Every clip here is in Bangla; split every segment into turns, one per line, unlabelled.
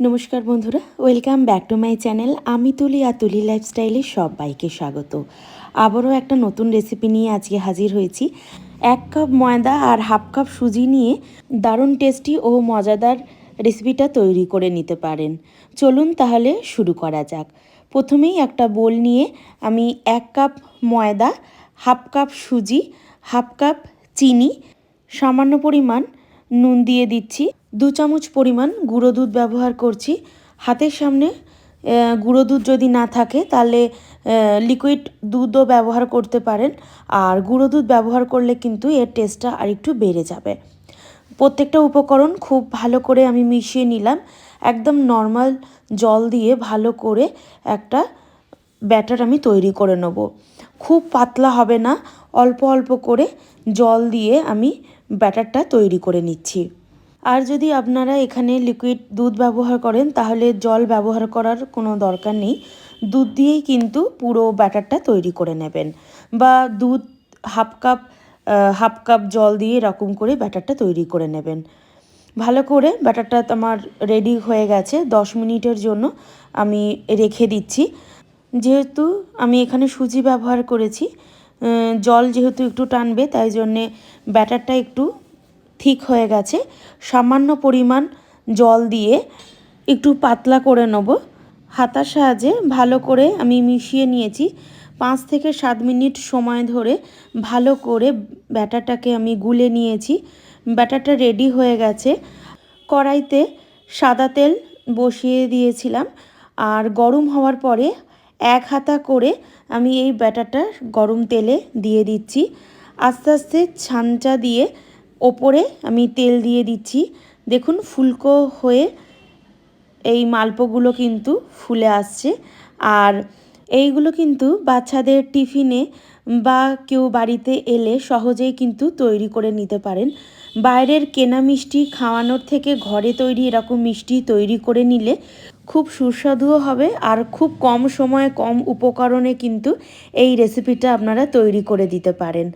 নমস্কার বন্ধুরা, welcome back to my channel. আমি তুলি আর তুলি লাইফস্টাইলে সবাইকে স্বাগত। আবারও একটা নতুন রেসিপি নিয়ে আজকে হাজির হয়েছি। এক কাপ ময়দা আর হাফ কাপ সুজি নিয়ে দারুণ টেস্টি ও মজাদার রেসিপিটা তৈরি করে নিতে পারেন। চলুন তাহলে শুরু করা যাক। প্রথমেই একটা বোল নিয়ে আমি এক কাপ ময়দা, হাফ কাপ সুজি, হাফ কাপ চিনি, সামান্য পরিমাণ নুন দিয়ে দিচ্ছি। দু চামচ পরিমাণ গুঁড়ো দুধ ব্যবহার করছি। হাতের সামনে গুঁড়ো দুধ যদি না থাকে, তাহলে লিকুইড দুধও ব্যবহার করতে পারেন। আর গুঁড়ো দুধ ব্যবহার করলে কিন্তু এর টেস্টটা আরেকটু বেড়ে যাবে। প্রত্যেকটা উপকরণ খুব ভালো করে আমি মিশিয়ে নিলাম। একদম নর্মাল জল দিয়ে ভালো করে একটা ব্যাটার আমি তৈরি করে নেব। খুব পাতলা হবে না, অল্প অল্প করে জল দিয়ে আমি ব্যাটারটা তৈরি করে নিচ্ছি। আর যদি আপনারা এখানে লিকুইড দুধ ব্যবহার করেন, তাহলে জল ব্যবহার করার কোনো দরকার নেই। দুধ দিয়েই কিন্তু পুরো ব্যাটারটা তৈরি করে নেবেন বা দুধ হাফ কাপ হাফ কাপ জল দিয়ে এরকম করে ব্যাটারটা তৈরি করে নেবেন। ভালো করে ব্যাটারটা আমার রেডি হয়ে গেছে। দশ মিনিটের জন্য আমি রেখে দিচ্ছি। যেহেতু আমি এখানে সুজি ব্যবহার করেছি জল যেহেতু একটু টানবে, তাই জন্যে ব্যাটারটা একটু ঠিক হয়ে গেছে। সামান্য পরিমাণ জল দিয়ে একটু পাতলা করে নেব। হাতার সাহায্যে ভালো করে আমি মিশিয়ে নিয়েছি। পাঁচ থেকে সাত মিনিট সময় ধরে ভালো করে ব্যাটারটাকে আমি গুলে নিয়েছি। ব্যাটারটা রেডি হয়ে গেছে। কড়াইতে সাদা তেল বসিয়ে দিয়েছিলাম। আর গরম হওয়ার পরে এক হাতা করে আমি এই ব্যাটারটা গরম তেলে দিয়ে দিচ্ছি। আস্তে আস্তে ছানচা দিয়ে ওপরে আমি তেল দিয়ে দিচ্ছি। দেখুন, ফুলকো হয়ে এই মালপোগুলো কিন্তু ফুলে আসছে। আর এইগুলো কিন্তু বাচ্চাদের টিফিনে বা কেউ বাড়িতে এলে সহজেই কিন্তু তৈরি করে নিতে পারেন। বাইরের কেনা মিষ্টি খাওয়ানোর থেকে ঘরে তৈরি এরকম মিষ্টি তৈরি করে নিলে খুব সুস্বাদুও হবে আর খুব কম সময়ে, কম উপকরণে কিন্তু এই রেসিপিটা আপনারা তৈরি করে দিতে পারেন।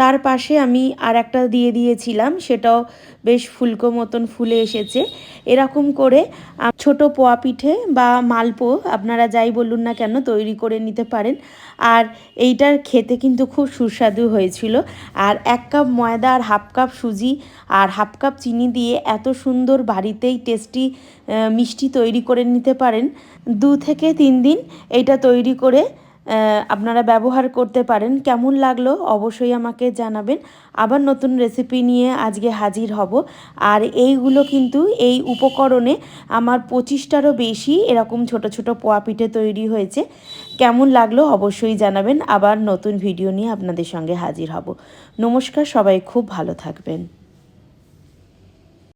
তার পাশে আমি আর একটা দিয়ে দিয়েছিলাম, সেটাও বেশ ফুলকো মতন ফুলে এসেছে। এরকম করে ছোট পোয়া পিঠে বা মালপো, আপনারা যাই বলুন না কেন, তৈরি করে নিতে পারেন। আর এইটার খেতে কিন্তু খুব সুস্বাদু হয়েছিল। আর এক কাপ ময়দা আর হাফ কাপ সুজি আর হাফ কাপ চিনি দিয়ে এত সুন্দর বাড়িতেই টেস্টি মিষ্টি তৈরি করে নিতে পারেন। দু থেকে তিন দিন এইটা তৈরি করে আপনারা ব্যবহার করতে পারেন। কেমন লাগল অবশ্যই আমাকে জানাবেন। আবার নতুন রেসিপি নিয়ে আজকে হাজির হব। আর এইগুলো কিন্তু এই উপকরণে আমার পঁচিশটারও বেশি এরকম ছোট ছোট পোয়া পিঠে তৈরি হয়েছে। কেমন লাগল অবশ্যই জানাবেন। আবার নতুন ভিডিও নিয়ে আপনাদের সঙ্গে হাজির হব। নমস্কার, সবাই খুব ভালো থাকবেন।